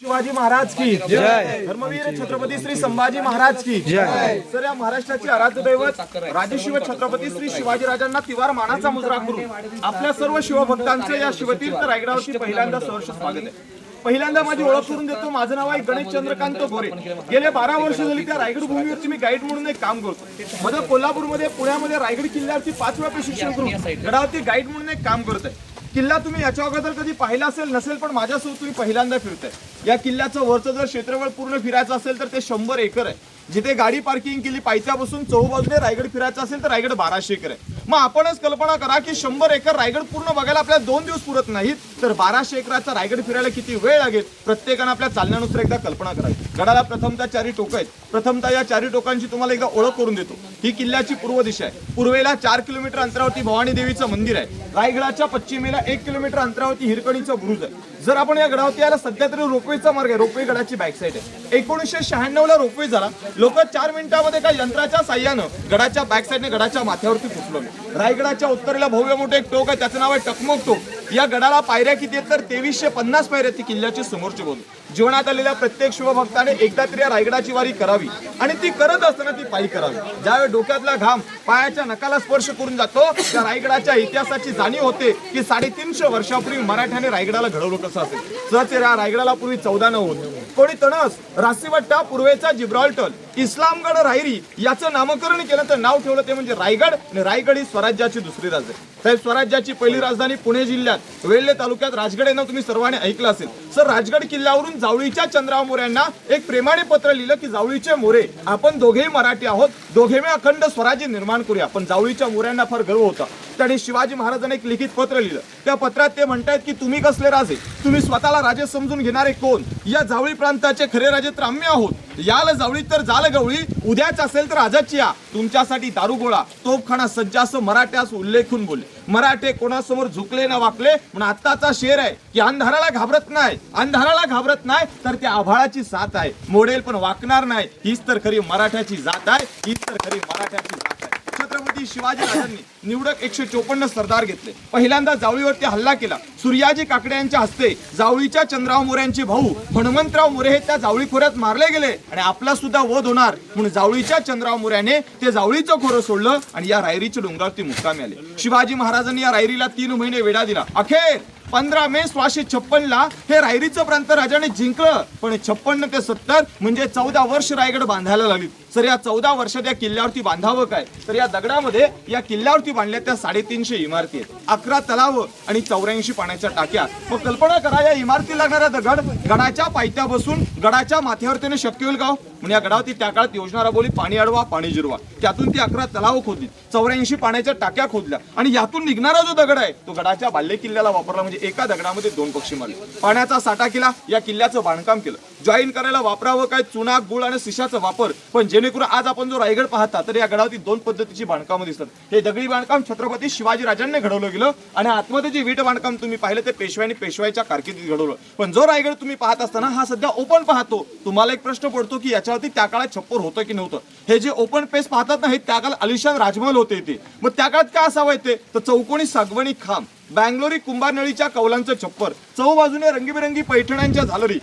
शिवाजी महाराज की. जय. धर्मवीर छत्रपती श्री संभाजी महाराज की. जय. सर या महाराष्ट्राचे आराध्य दैवत राजशिव छत्रपती श्री शिवाजी राजांना तिवार मानाचा मुजरा करून आपल्या सर्व शिवभक्तांचं या शिवतीर्थ रायगडावरती पहिल्यांदा सहर्ष स्वागत आहे. पहिल्यांदा माझी ओळख करून देतो. माझं नाव आहे गणेश चंद्रकांत गोरे. गेले बारा वर्ष झाली त्या रायगड भूमीवरती मी गाईड म्हणून एक काम करतो. माझं कोल्हापूरमध्ये पुण्यामध्ये रायगड किल्ल्यावरती पाच वेळा प्रशिक्षण करून गडावरती गाईड म्हणून एक काम करत आहे किल्ला तुम्ही याच्या अगोदर कधी पाहिला असेल नसेल पण माझ्यासोबत तुम्ही पहिल्यांदा फिरताय. या किल्ल्याचं वरचं जर क्षेत्रफळ पूर्ण फिरायचं असेल तर ते शंभर एकर आहे. जिथे गाडी पार्किंग केली पायथ्यापासून चौबाजूने रायगड फिरायचं असेल तर रायगड बाराशे एकर आहे. मग आपणच कल्पना करा की शंभर एकर रायगड पूर्ण बघायला आपल्याला दोन दिवस पुरत नाहीत तर बाराशे एकराचा रायगड फिरायला किती वेळ लागेल? प्रत्येकानं आपल्या चालण्यानुसार एकदा कल्पना करावी गडाला प्रथमतः चारी टोकं आहेत. प्रथमतः या चारी टोकांची तुम्हाला एकदा ओळख करून देतो. ही किल्ल्याची पूर्व दिशा आहे. पूर्वेला चार किलोमीटर अंतरावरती भवानी देवीचं मंदिर आहे. रायगडाच्या पश्चिमेला एक किलोमीटर अंतरावरती हिरकणीचं बुरुज आहे. जर आपण या गडावरती याला सध्या तरी रोपवेचा मार्ग आहे. रोपवे गडाची बॅक साईड आहे. एकोणीसशे शहाण्णव ला रोपवे झाला. लोक चार मिनिटामध्ये एका यंत्राच्या साह्यानं गडाच्या बॅक साईडने गडाच्या माथ्यावरती फुटलो रायगडाच्या उत्तरेला भव्य मोठे एक टोक आहे. त्याचं नाव आहे टकमोक टोक. या गडाला पायऱ्या किती आहेत तर तेवीसशे पन्नास पायऱ्या ती किल्ल्याची समोरची बोल. जीवनात आलेल्या प्रत्येक शिवभक्ताने एकदा तरी या रायगडाची वारी करावी आणि ती करत असताना ती पायी करावी. ज्यावेळी डोक्यातला घाम पायाच्या नकाला स्पर्श करून जातो त्या रायगडाच्या इतिहासाची जाणीव होते की साडेतीनशे वर्षापूर्वी मराठ्याने रायगडाला घडवलं कसं असेल? सहज या रायगडाला पूर्वी चौदा न होत. कोणी तणस रासीवट्टा पूर्वेचा जिब्राल्टर इस्लामगड रायरी याचं नामकरण केलं तर नाव ठेवलं ते म्हणजे रायगड आणि रायगड ही स्वराज्याची दुसरी राजधानी. साहेब स्वराज्याची पहिली राजधानी पुणे जिल्ह्यात वेल्हे तालुक्यात राजगड यांना नाव तुम्ही सर्वांनी ऐकलं असेल. सर राजगड किल्ल्यावरून जावळीच्या चंद्रराव मोऱ्यांना एक प्रेमाने पत्र लिहिलं की जावळीचे मोरे आपण दोघेही मराठी आहोत दोघे मी अखंड स्वराज्य निर्माण करूया पण जावळीच्या मोऱ्यांना फार गर्व होता. त्याने शिवाजी महाराजांनी एक लिखित पत्र लिहिलं. त्या पत्रात ते म्हणतायत की तुम्ही कसले राजे? तुम्ही स्वतःला राजे समजून घेणारे कोण? या जावळी प्रांताचे खरे राजे तर आम्ही आहोत. याल जावळी तर जाल गवळी उद्याच असेल तर राजाची या. तुमच्यासाठी दारुगोळा तोफखाना सज्ज असं मराठ्यास उल्लेखून बोलले. मराठे कोणासमोर झुकले ना वाकले पण आत्ताचा शेर आहे की अंधाराला घाबरत नाही. अंधाराला घाबरत नाही तर त्या आभाळाची साथ आहे. मोडेल पण वाकणार नाही. हीच तर खरी मराठ्याची जात आहे हीच तर खरी मराठ्याची जात छत्रपती शिवाजी राजांनी निवडक एकशे चोपन्न सरदार घेतले. पहिल्यांदा जावळीवरती हल्ला केला. सूर्याजी काकडे यांच्या हस्ते जावळीच्या चंद्रराव मोऱ्यांचे भाऊ हनुमंतराव मोरे हे त्या जावळी खोऱ्यात मारले गेले आणि आपला सुद्धा वध होणार म्हणून जावळीच्या चंद्रराव मोऱ्याने ते जावळीचं खोरं सोडलं आणि या रायरीच्या डोंगरावरती मुक्कामी आले. शिवाजी महाराजांनी या रायरीला तीन महिने वेढा दिला. अखेर पंधरा मे सोळाशे छप्पन ला हे रायरीचं प्रांत राजाने जिंकलं. पण छप्पन्न ते सत्तर म्हणजे चौदा वर्ष रायगड बांधायला लागली सर या चौदा वर्षात या किल्ल्यावरती बांधावं काय? तर या दगडामध्ये या किल्ल्यावरती बांधल्या त्या साडेतीनशे इमारती आहेत. अकरा तलाव आणि चौऱ्याऐंशी पाण्याच्या टाक्या. मग कल्पना करा या इमारती लागणारा दगड गडाच्या पायथ्या बसून गडाच्या माथ्यावर त्याने शक्य होईल का हो? म्हणून म्हणजे या गडावरती त्या काळात योजना राबवली पाणी अडवा पाणी जिरवा. त्यातून ती अकरा तलाव खोदली. चौऱ्याऐंशी पाण्याच्या टाक्या खोदल्या. आणि यातून निघणारा जो दगड आहे तो गडाच्या बाल्य किल्ल्याला वापरला. म्हणजे एका दगडामध्ये दोन पक्षी मारले. पाण्याचा साठा केला या किल्ल्याचं बांधकाम केलं. जॉईन करायला वापरावं काय? चुना गुळ आणि शिशाचा वापर. पण जेणेकरून आज आपण जो रायगड पाहता तर या गडावरती दोन पद्धतीची बांधकामं दिसतात. हे दगडी बांधकाम छत्रपती शिवाजी राजांनी घडवलं गेलं आणि आतमध्ये जे वीट बांधकाम तुम्ही पाहिलं ते पेशव्याने पेशवाईच्या कारकिर्दीत घडवलं. पण जो रायगड तुम्ही पाहत असताना हा सध्या ओपन पाहतो. तुम्हाला एक प्रश्न पडतो की याच्यावरती त्या काळात छप्पर होतं की नव्हतं? हे जे ओपन पेस पाहतात ना हे त्या काळात अलिशान राजमहल होते ते मग त्या काळात काय असावं ते तर चौकोनी सागवणी खांब. बँगलोरी कुंभारनळीच्या कौलांचं छप्पर. चौबाजूने रंगीबेरंगी पैठण्यांच्या झालरी.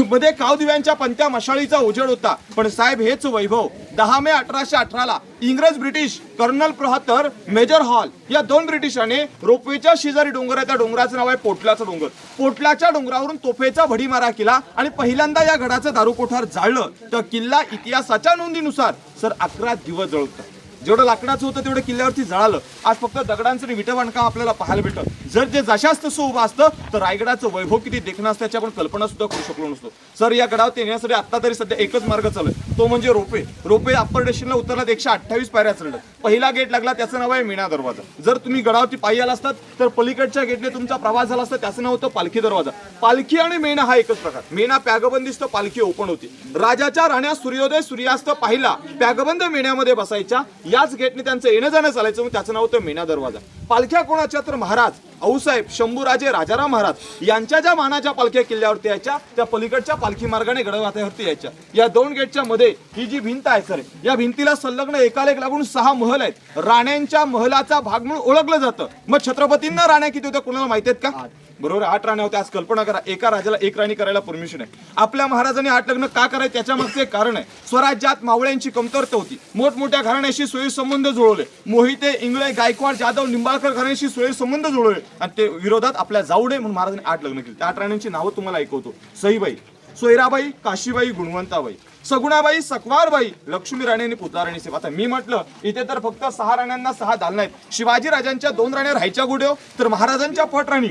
मध्ये कावदिव्यांच्या पंत्या मशाळीचा उजेड होता. पण साहेब हेच वैभव. दहा मे अठराशे अठराला इंग्रज British colonel Prother major Hall या दोन ब्रिटिशांनी रोपवेच्या शेजारी डोंगर आहे. त्या डोंगराचं नाव आहे पोटलाचं डोंगर. पोटलाच्या डोंगरावरून तोफेचा भडीमारा केला आणि पहिल्यांदा या गडाचं दारुकोठार जाळलं. तर किल्ला इतिहासाच्या नोंदीनुसार सर अकरा दिवस जळवतात जेवढं लाकडाचं होतं तेवढं किल्ल्यावरती जळालं. आज फक्त दगडांचं आणि विटं आपल्याला पाहायला भेटतं जर जे जशाच तसं उभं असतं तर रायगडाचं वैभव किती देखणं असतं याची आपण कल्पना सुद्धा करू शकलो नसतो. सर या गडावरती येण्यासाठी आता तरी सध्या एकच मार्ग चालू आहे तो म्हणजे रोपे रोपे अप्पर डेशनला उतरलात एकशे अठ्ठावीस पायऱ्या चढलं पहिला गेट लागला त्याचं नाव आहे मीना दरवाजा. जर तुम्ही गडावरती पायी आला असतात तर पलीकडच्या गेटने तुमचा प्रवास झाला असता त्याचं नाव होतं पालखी दरवाजा. पालखी आणि मेणा हा एकच प्रकार. मेणा प्यागबंदीस्त पालखी ओपन होती. राजाच्या राहण्यास सूर्योदय सूर्यास्त पाहिला. प्यागबंद मेण्यामध्ये बसायच्या. याच गेटने त्यांचं येणं जाणं चालायचं मग त्याचं नाव होतं मेणा दरवाजा. पालख्या कोणाच्या तर महाराज आऊसाहेब शंभूराजे राजाराम महाराज यांच्या ज्या मानाच्या पालख्या किल्ल्यावरती यायच्या त्या पलीकडच्या पालखी मार्गाने गडवात्यावरती यायच्या. या दोन गेटच्या मध्ये ही जी भिंत आहे सर या भिंतीला संलग्न एकालेक लागून सहा महल आहेत. राण्यांच्या महलाचा भाग म्हणून ओळखलं जातं. मग छत्रपतींना राण्या किती होत्या कोणाला माहिती आहेत का? बरोबर? आठ राण्या होत्या. आज कल्पना करा एका राजाला एक राणी करायला परमिशन आहे. आपल्या महाराजांनी आठ लग्न का करायचे? त्याच्या मागचे एक कारण आहे. स्वराज्यात मावळ्यांची कमतरता होती. मोठमोठ्या घराण्याशी सोयी संबंध जुळवले. मोहिते इंगळे गायकवाड जाधव निंबाळकर घराण्याशी सोयी संबंध जुळवले. आणि ते विरोधात आपल्या जाऊडे म्हणून महाराजांनी आठ लग्न केली. त्या आठ राण्यांची नावं तुम्हाला ऐकवतो. सईबाई सोयराबाई काशीबाई गुणवंताबाई सगुणाबाई सकवारबाई लक्ष्मी राणी आणि पुतला राणी सेवा आता मी म्हटलं इथे तर फक्त सहा राण्यांना सहा दाल आहेत. शिवाजी राजांच्या दोन राण्या राहायच्या गुड्यो तर महाराजांच्या पट राणी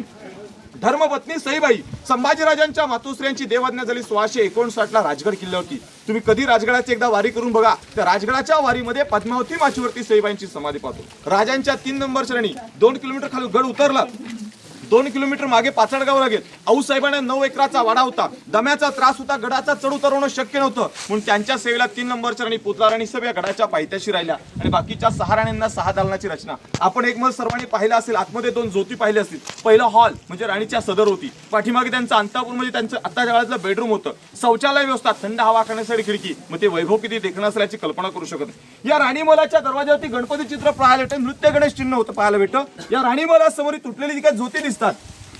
धर्मपत्नी सईबाई संभाजीराजांच्या मातोश्र्यांची देवाज्ञा झाली सोळाशे एकोणसाठ ला राजगड किल्ल्यावरती. तुम्ही कधी राजगडाची एकदा वारी करून बघा. त्या राजगडाच्या वारीमध्ये पद्मावती माचीवरती सईबाईंची समाधी पाहतो. राजांच्या तीन नंबर श्रेणी दोन किलोमीटर खाली गड उतरला. दोन किलोमीटर मागे पाचडगाव लागेल. आऊसाहेबांना नऊ एकराचा वाडा होता. दम्याचा त्रास होता गडाचा चढ उतरवणं शक्य नव्हतं. म्हणून त्यांच्या सेवेला तीन नंबरच्या राणी पुतला राणी सगळ्या गडाच्या पायथ्याशी राहिल्या. आणि बाकीच्या सहा राण्यांना सहा दालनाची रचना. आपण एक मत सर्वांनी पाहिलं असेल आतमध्ये दोन ज्योती पाहिले असतील. पहिलं हॉल म्हणजे राणीच्या सदर होती. पाठीमागे त्यांचं अंतापूर म्हणजे त्यांचं आता काळातलं बेडरूम होतं. शौचालय व्यवस्था थंड हवा खाण्यासाठी खिडकी. मग ते वैभव किती देखणं असल्याची कल्पना करू शकत नाही. या राणीमलाच्या दरवाजावरती गणपती चित्र पाहायला भेटतं नृत्य गणेश चिन्ह होतं पाहायला भेटतं या राणीमला समोर तुटलेली काय ज्योती दिसते असतात.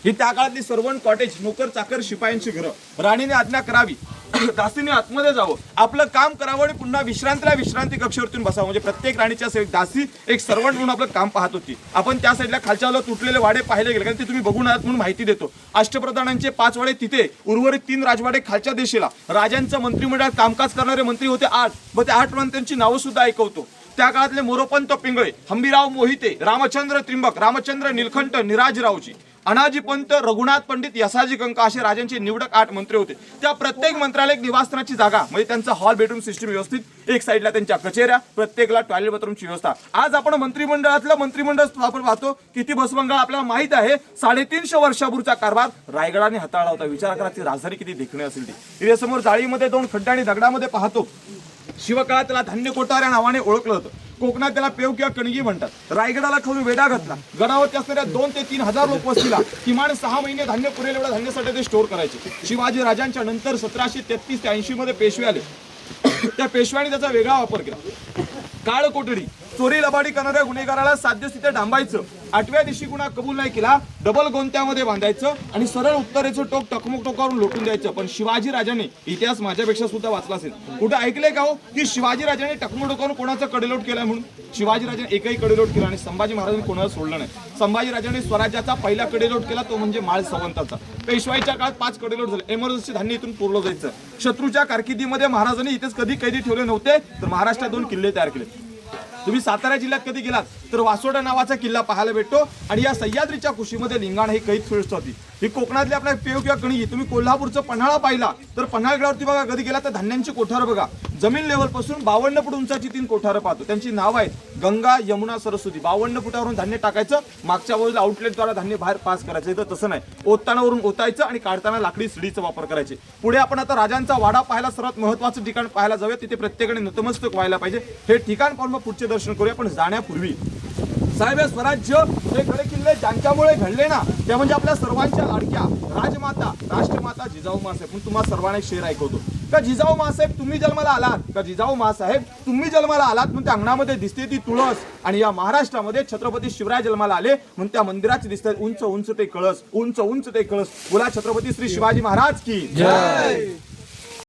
ही त्या काळातली सर्वण कॉटेज नोकर चाकर शिपायांची घरं. राणीने आज्ञा करावी. दासीने आतमध्ये जावं. आपलं काम करावं आणि पुन्हा विश्रांतीला विश्रांती कक्षेवरतून बसावं. म्हणजे प्रत्येक राणीच्या दासी एक सर्वंट म्हणून आपलं काम पाहत होती. आपण त्या साईडला खालच्या तुटलेले वाडे पाहिले गेले. कारण ते तुम्ही बघून आहात म्हणून माहिती देतो. अष्टप्रधानांचे पाच वाडे तिथे उर्वरित तीन राजवाडे खालच्या दिशेला. राजांचं मंत्रिमंडळात कामकाज करणारे मंत्री होते आठ. व त्या आठ मंत्र्यांची नावं सुद्धा ऐकवतो. त्या काळातले मोरोपंत पिंगळे हंबीराव मोहिते रामचंद्र त्रिंबक रामचंद्र निलखंठ निराजरावजी. अनाजी पंत रघुनाथ पंडित यसाजी कंका असे राजांचे निवडक आठ मंत्री होते. त्या प्रत्येक मंत्रालय निवासनाची निवासस्थानाची जागा म्हणजे त्यांचा हॉल बेडरूम सिस्टम व्यवस्थित एक साईडला त्यांच्या कचेऱ्या प्रत्येकला टॉयलेट बाथरूमची व्यवस्था. आज आपण मंत्रिमंडळातलं मंत्रिमंडळ आपण पाहतो किती बसबंगाळ आपल्याला माहीत आहे साडेतीनशे वर्षापूर्वीचा कारभार रायगडाने हाताळला होता. विचार करा ती राजधानी किती देखणे असेल ती. इथे समोर जाळीमध्ये दोन खड्डे आणि दगडामध्ये पाहतो. शिवकाळात त्याला धान्य कोठार या नावाने ओळखलं होतं कोकणात त्याला पेव किंवा कणगी म्हणतात. रायगडाला खाऊन वेढा घातला. गडावरती असणाऱ्या दोन ते तीन हजार लोक वस्तीला किमान सहा महिने धान्य पुरेल एवढा धान्यासाठी ते स्टोअर करायचे. शिवाजी राजांच्या नंतर सतराशे तेहतीस ते ऐंशी मध्ये पेशवे आले. त्या पेशव्याने त्याचा वेगळा वापर केला. काळकोटडी चोरी लबाडी करणाऱ्या गुन्हेगाराला साध्य तिथे डांबायचं. आठव्या दिवशी गुन्हा कबूल नाही केला डबल गोंत्यामध्ये बांधायचं आणि सरळ उत्तरेचं टोक टकमुक टोकावरून लोटून द्यायचं. पण शिवाजी राजाने इतिहास माझ्यापेक्षा सुद्धा वाचला असेल. कुठं ऐकलंय का हो? की शिवाजी राजाने टकमुक टोकावरून कोणाचं कडेलोट केला म्हणून? शिवाजी राजाने एकही कडेलोट केला आणि संभाजी महाराजांनी कोणाला सोडलं नाही. संभाजी राजाने स्वराज्याचा पहिला कडेलोट केला तो म्हणजे माळ सावंताचा. पेशवाईच्या काळात पाच कडेलोट झाले. एमर्जन्सी धान्य इथून पुरलं जायचं. शत्रूच्या कारकिर्दीमध्ये महाराजांनी इथेच कधी कैदी ठेवले नव्हते तर महाराष्ट्रात दोन किल्ले तयार केले. तुम्ही सातारा जिल्ह्यात कधी गेलात? तर वासोडा नावाचा किल्ला पाहायला भेटतो आणि या सह्याद्रीच्या कुशीमध्ये लिंगाण ही कैद सुव्यवस्था होती. ही कोकणातली आपल्या पेव किंवा कणगी तुम्ही कोल्हापूरचं पन्हाळा पाहिला तर पन्हाळगडावरती बघा कधी गेला तर धान्यांची कोठार बघा. जमीन लेवलपासून बावन्न फूट उंचाची तीन कोठारं पाहतो. त्यांची नाव आहेत. गंगा यमुना सरस्वती. बावन्न फुटावरून धान्य टाकायचं. मागच्या बाजूला आउटलेटद्वारा धान्य बाहेर पास करायचं. इथं तसं नाही. ओतानावरून ओतायचं आणि काढताना लाकडी सिडीचा वापर करायचे. पुढे आपण आता राजांचा वाडा पाहायला सर्वात महत्वाचं ठिकाण पाहायला जाऊया. तिथे प्रत्येकाने नतमस्तक व्हायला पाहिजे. हे ठिकाण पाहून मग पुढचे दर्शन करूया. पण जाण्यापूर्वी साहेब हे स्वराज्य हे गडे किल्ले ज्यांच्यामुळे घडले ना त्या म्हणजे आपल्या सर्वांच्या लाडक्या राजमाता राष्ट्रमाता जिजाऊ मासाहेब पण तुम्हाला सर्वांना एक शेर ऐकवतो. का जिजाऊ मासाहेब तुम्ही जन्माला आलात? का जिजाऊ मासाहेब तुम्ही जन्माला आलात? म्हणून त्या अंगणामध्ये दिसते ती तुळस. आणि या महाराष्ट्रामध्ये छत्रपती शिवराय जन्माला आले. म्हणून त्या मंदिराचे दिसतात उंच उंच ते कळस. उंच उंच ते कळस. बोला छत्रपती श्री शिवाजी महाराज की. जय.